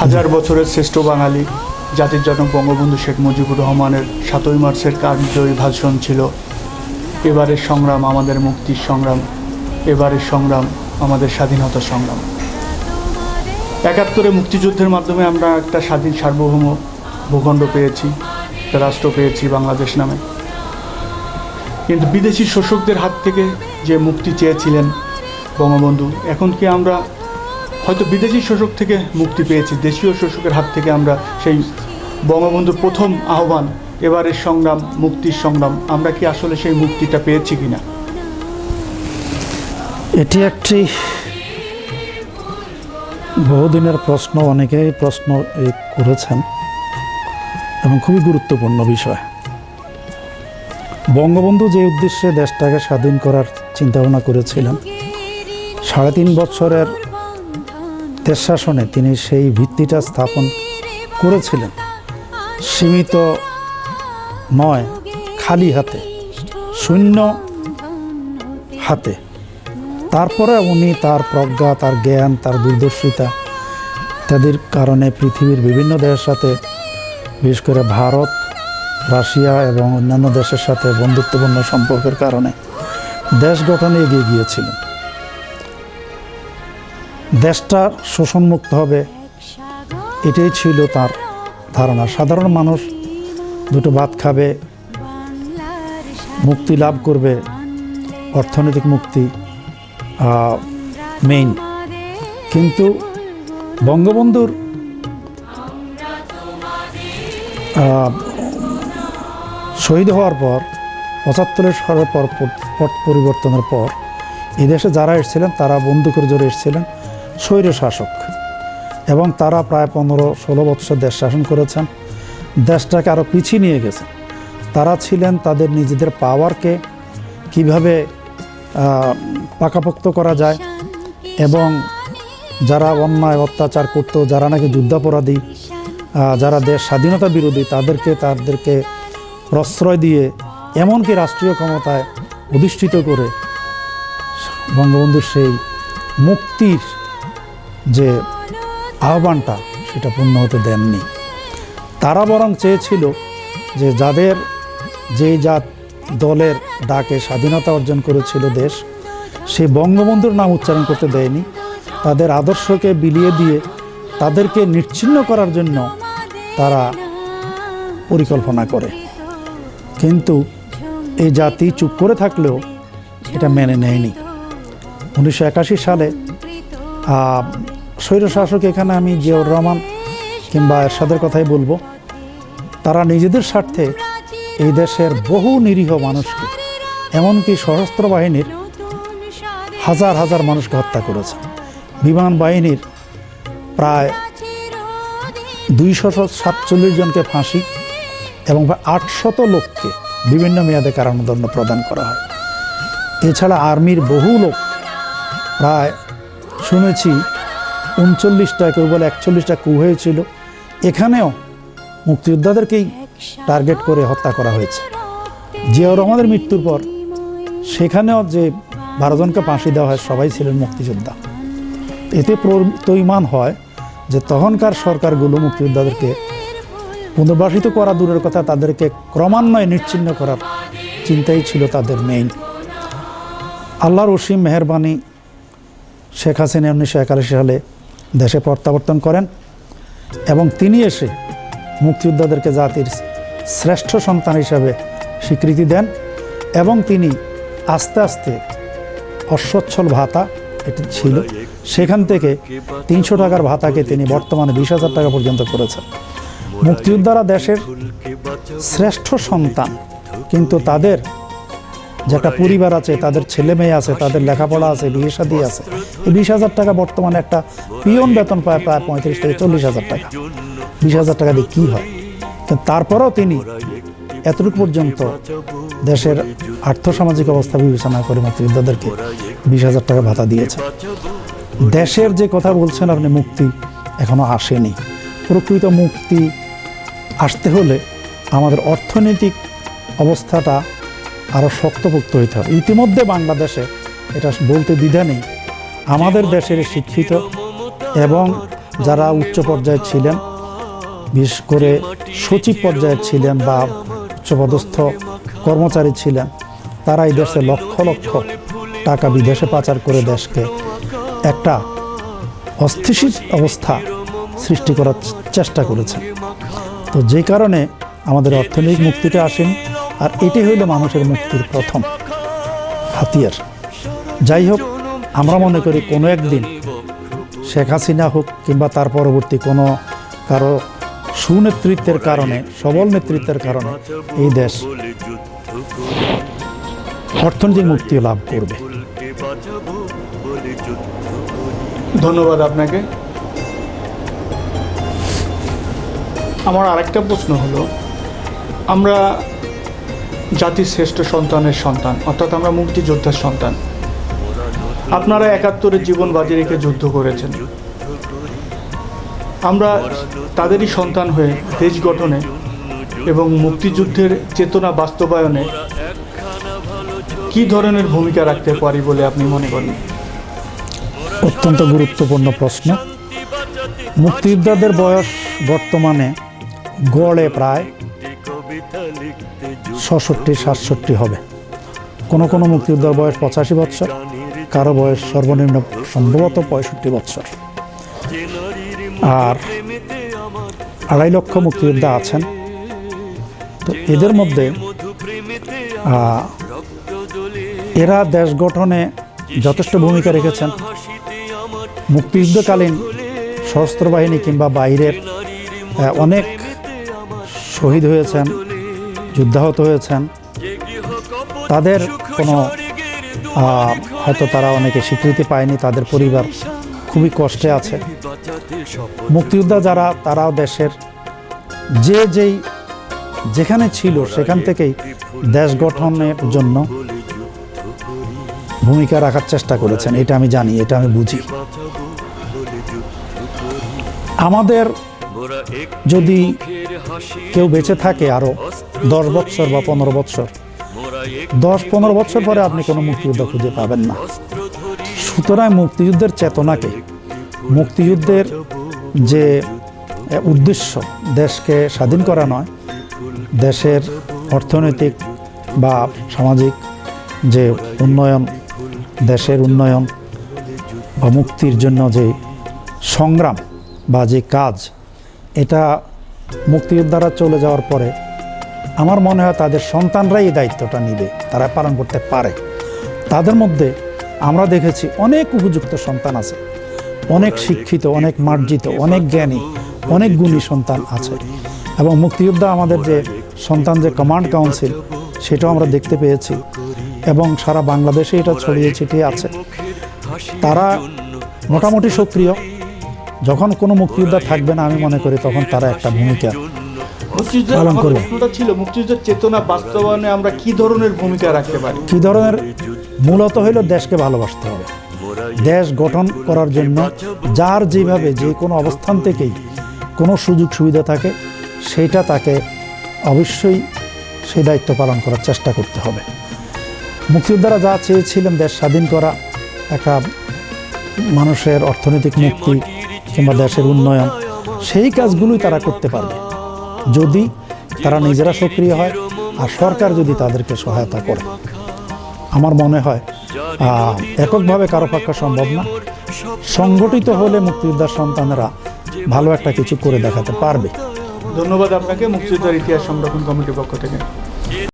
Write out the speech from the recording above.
হাজার বছরের শ্রেষ্ঠ বাঙালি, জাতির জনক বঙ্গবন্ধু শেখ মুজিবুর রহমানের সাতই মার্চের কার্যই ভাষণ ছিল, এবারের সংগ্রাম আমাদের মুক্তির সংগ্রাম, এবারের সংগ্রাম আমাদের স্বাধীনতা সংগ্রাম। একাত্তরে মুক্তিযুদ্ধের মাধ্যমে আমরা একটা স্বাধীন সার্বভৌম ভূখণ্ড পেয়েছি রাষ্ট্র পেয়েছি বাংলাদেশ নামে। কিন্তু বিদেশি শোষকদের হাত থেকে যে মুক্তি চেয়েছিলেন বঙ্গবন্ধু, এখন কি আমরা হয়তো বিদেশি শোষক থেকে মুক্তি পেয়েছি, দেশীয় শোষকের হাত থেকে আমরা সেই বঙ্গবন্ধুর প্রথম আহ্বান, এবারের সংগ্রাম, মুক্তির সংগ্রাম, আমরা কি আসলে সেই মুক্তিটা পেয়েছি কিনা? এটি একটি বহুদিনের প্রশ্ন, অনেকেই প্রশ্ন করেছেন এবং খুবই গুরুত্বপূর্ণ বিষয়। বঙ্গবন্ধু যে উদ্দেশ্যে দেশটাকে স্বাধীন করার চিন্তাভাবনা করেছিলেন, সাড়ে তিন বছরের দেশ শাসনে তিনি সেই ভিত্তিটা স্থাপন করেছিলেন। সীমিত নয়, খালি হাতে, শূন্য হাতে। তারপরে উনি তার প্রজ্ঞা, তার জ্ঞান, তার দূরদর্শিতা ইত্যাদির কারণে পৃথিবীর বিভিন্ন দেশের সাথে, বিশেষ করে ভারত, রাশিয়া এবং অন্যান্য দেশের সাথে বন্ধুত্বপূর্ণ সম্পর্কের কারণে দেশ গঠনে এগিয়ে গিয়েছিলেন। দেশটা শোষণমুক্ত হবে, এটাই ছিল তার ধারণা। সাধারণ মানুষ দুটো ভাত খাবে, মুক্তি লাভ করবে, অর্থনৈতিক মুক্তি মেইন কিন্তু বঙ্গবন্ধুর শহীদ হওয়ার পর, পঁচাত্তরের সালের পর পরিবর্তনের পর এদেশে যারা এসেছিলেন, তারা বন্দুকের জোরে এসেছিলেন। স্বৈর শাসক এবং তারা প্রায় পনেরো ষোলো বৎসর দেশ শাসন করেছেন। দেশটাকে আরও পিছিয়ে নিয়ে গেছে। তারা ছিলেন তাদের নিজেদের পাওয়ারকে কীভাবে পাকাপোক্ত করা যায় এবং যারা অন্যায় অত্যাচার করত, যারা নাকি যুদ্ধাপরাধী যারা দেশ স্বাধীনতা বিরোধী, তাদেরকে তাদেরকে প্রশ্রয় দিয়ে এমনকি রাষ্ট্রীয় ক্ষমতায় অধিষ্ঠিত করে বঙ্গবন্ধুর সেই মুক্তির যে আহ্বানটা সেটা পূর্ণ হতে দেননি। তারা বরং চেয়েছিল যে যাদের, যেই জাত দলের ডাকে স্বাধীনতা অর্জন করেছিল দেশ, সে বঙ্গবন্ধুর নাম উচ্চারণ করতে দেয়নি। তাদের আদর্শকে বিলিয়ে দিয়ে তাদেরকে নিচ্ছিন্ন করার জন্য তারা পরিকল্পনা করে। কিন্তু এই জাতি চুপ করে থাকলেও এটা মেনে নেয়নি। উনিশশো একাশি সালে স্বৈরশাসক এখানে আমি জিয়াউর রহমান কিংবা এরশাদের কথাই বলব। তারা নিজেদের স্বার্থে এই দেশের বহু নিরীহ মানুষকে, এমনকি সশস্ত্র বাহিনীর হাজার হাজার মানুষকে হত্যা করেছে। বিমান বাহিনীর প্রায় দুইশো সাতচল্লিশ জনকে ফাঁসি এবং আটশত লোককে বিভিন্ন মেয়াদে কারাদণ্ড প্রদান করা হয়। এছাড়া আর্মির বহু লোক, প্রায় শুনেছি উনচল্লিশটা কেউ বলে একচল্লিশটা কু হয়েছিল। এখানেও মুক্তিযোদ্ধাদেরকেই টার্গেট করে হত্যা করা হয়েছে। জিয়াউর রহমানের মৃত্যুর পর সেখানেও যে বারো জনকে ফাঁসি দেওয়া হয়, সবাই ছিলেন মুক্তিযোদ্ধা। এতে প্রইমান হয় যে তখনকার সরকারগুলো মুক্তিযোদ্ধাদেরকে পুনর্বাসিত করা দূরের কথা, তাদেরকে ক্রমান্বয়ে নিচ্ছিন্ন করার চিন্তাই ছিল তাদের মেইন আল্লাহর অসীম মেহরবানি শেখ হাসিনা উনিশশো একাশি সালে দেশে প্রত্যাবর্তন করেন এবং তিনি এসে মুক্তিযোদ্ধাদেরকে জাতির শ্রেষ্ঠ সন্তান হিসাবে স্বীকৃতি দেন এবং তিনি আস্তে আস্তে অসচ্ছল ভাতা, এটি ছিল, সেখান থেকে তিনশো টাকার ভাতাকে তিনি বর্তমানে বিশ হাজার টাকা পর্যন্ত করেছেন। মুক্তিযোদ্ধারা দেশের শ্রেষ্ঠ সন্তান, কিন্তু তাদের যে একটা পরিবার আছে তাদের ছেলে মেয়ে আছে তাদের লেখাপড়া আছে বিয়ে শাদী আছে। এই বিশ হাজার টাকা বর্তমানে একটা পিয়ন বেতন পায় প্রায় পঁয়ত্রিশ থেকে চল্লিশ হাজার টাকা। বিশ হাজার টাকা দিয়ে কী হয়? কিন্তু তারপরেও তিনি এতটুকু পর্যন্ত দেশের আর্থসামাজিক অবস্থা বিবেচনা করে মুক্তিযোদ্ধাদেরকে বিশ হাজার টাকা ভাতা দিয়েছে। দেশের যে কথা বলছেন আপনি মুক্তি এখনও আসেনি। প্রকৃত মুক্তি আসতে হলে আমাদের অর্থনৈতিক অবস্থাটা আরও শক্তপোক্ত হইতে হবে। ইতিমধ্যে বাংলাদেশে এটা বলতে দ্বিধা নেই। আমাদের দেশের শিক্ষিত এবং যারা উচ্চ পর্যায়ে ছিলেন, বিশেষ করে সচিব পর্যায়ে ছিলেন বা উচ্চপদস্থ কর্মচারী ছিলেন, তারা এই দেশে লক্ষ লক্ষ টাকা বিদেশে পাচার করে দেশকে একটা অস্থিতিশীল অবস্থা সৃষ্টি করার চেষ্টা করেছেন তো যে কারণে আমাদের অর্থনৈতিক মুক্তিটা আসেনি আর এটাই হইল মানুষের মুক্তির প্রথম হাতিয়ার। যাই হোক, আমরা মনে করি কোনো একদিন শেখ হাসিনা হোক কিংবা তার পরবর্তী কোনো কারও সুনেতৃত্বের কারণে, সবল নেতৃত্বের কারণে এই দেশ অর্থনৈতিক মুক্তি লাভ করবে। ধন্যবাদ আপনাকে। আমার আরেকটা প্রশ্ন হলো, আমরা জাতির শ্রেষ্ঠ সন্তানের সন্তান, অর্থাৎ আমরা মুক্তিযোদ্ধার সন্তান। আপনারা একাত্তরের জীবন বাজি রেখে যুদ্ধ করেছেন। আমরা তাদেরই সন্তান হয়ে দেশ গঠনে এবং মুক্তিযুদ্ধের চেতনা বাস্তবায়নে কি ধরনের ভূমিকা রাখতে পারি বলে আপনি মনে করেন? অত্যন্ত গুরুত্বপূর্ণ প্রশ্ন। মুক্তিযোদ্ধাদের বয়স বর্তমানে গড়ে প্রায় ছষট্টি, সাতষট্টি হবে। কোনো কোনো মুক্তিযোদ্ধার বয়স পঁচাশি বৎসর, কারও বয়স সর্বনিম্ন সম্ভবত পঁয়ষট্টি বৎসর। আর আড়াই লক্ষ মুক্তিযোদ্ধা আছেন। তো এদের মধ্যে এরা দেশ গঠনে যথেষ্ট ভূমিকা রেখেছেন। মুক্তিযুদ্ধকালীন সশস্ত্র বাহিনী কিংবা বাইরের অনেক শহীদ হয়েছেন। যুদ্ধাহত হয়েছেন। তাদের কোনো হয়তো তারা অনেকে স্বীকৃতি পায়নি, তাদের পরিবার খুবই কষ্টে আছে। মুক্তিযোদ্ধা যারা, তারাও দেশের যে যেই যেখানে ছিল, সেখান থেকেই দেশ গঠনের জন্য ভূমিকা রাখার চেষ্টা করেছেন। এটা আমি জানি, এটা আমি বুঝি। আমাদের যদি কেউ বেঁচে থাকে আরও দশ বৎসর বা পনেরো বৎসর। দশ পনেরো বছর পরে আপনি কোনো মুক্তিযুদ্ধ খুঁজে পাবেন না। সুতরাং মুক্তিযুদ্ধের চেতনাকে, মুক্তিযুদ্ধের যে উদ্দেশ্য দেশকে স্বাধীন করা নয়, দেশের অর্থনৈতিক বা সামাজিক যে উন্নয়ন, দেশের উন্নয়ন বা মুক্তির জন্য যে সংগ্রাম বা যে কাজ, এটা মুক্তিযোদ্ধারা চলে যাওয়ার পরে আমার মনে হয় তাদের সন্তানরাই এই দায়িত্বটা নিবে তারা পালন করতে পারে। তাদের মধ্যে আমরা দেখেছি অনেক উপযুক্ত সন্তান আছে। অনেক শিক্ষিত অনেক মার্জিত অনেক জ্ঞানী অনেক গুণী সন্তান আছে। এবং মুক্তিযোদ্ধা আমাদের যে সন্তান যে কমান্ড কাউন্সিল সেটাও আমরা দেখতে পেয়েছি। এবং সারা বাংলাদেশে এটা ছড়িয়ে ছিটিয়ে আছে। তারা মোটামুটি সক্রিয়। যখন কোনো মুক্তিযোদ্ধা থাকবে না আমি মনে করি তখন তারা একটা ভূমিকা মুক্তিযুদ্ধ পালন করবে। ছিল? মুক্তিযুদ্ধের চেতনা বাস্তবায়নে আমরা কি ধরনের ভূমিকা রাখতে পারি? কী ধরনের? মূলত হইল দেশকে ভালোবাসতে হবে। দেশ গঠন করার জন্য যার যেভাবে যে কোনো অবস্থান থেকেই কোনো সুযোগ সুবিধা থাকে সেইটা তাকে অবশ্যই সেই দায়িত্ব পালন করার চেষ্টা করতে হবে। মুক্তিযোদ্ধারা যা চেয়েছিলেন দেশ স্বাধীন করা একটা মানুষের অর্থনৈতিক মুক্তি কিংবা দেশের উন্নয়ন, সেই কাজগুলোই তারা করতে পারবে। যদি তারা নিজেরা সক্রিয় হয় আর সরকার যদি তাদেরকে সহায়তা করে। আমার মনে হয় এককভাবে কারও পক্ষে সম্ভব না। সংগঠিত হলে মুক্তিযোদ্ধার সন্তানেরা ভালো একটা কিছু করে দেখাতে পারবে। ধন্যবাদ আপনাকে, মুক্তিযুদ্ধের ইতিহাস সংরক্ষণ কমিটির পক্ষ থেকে।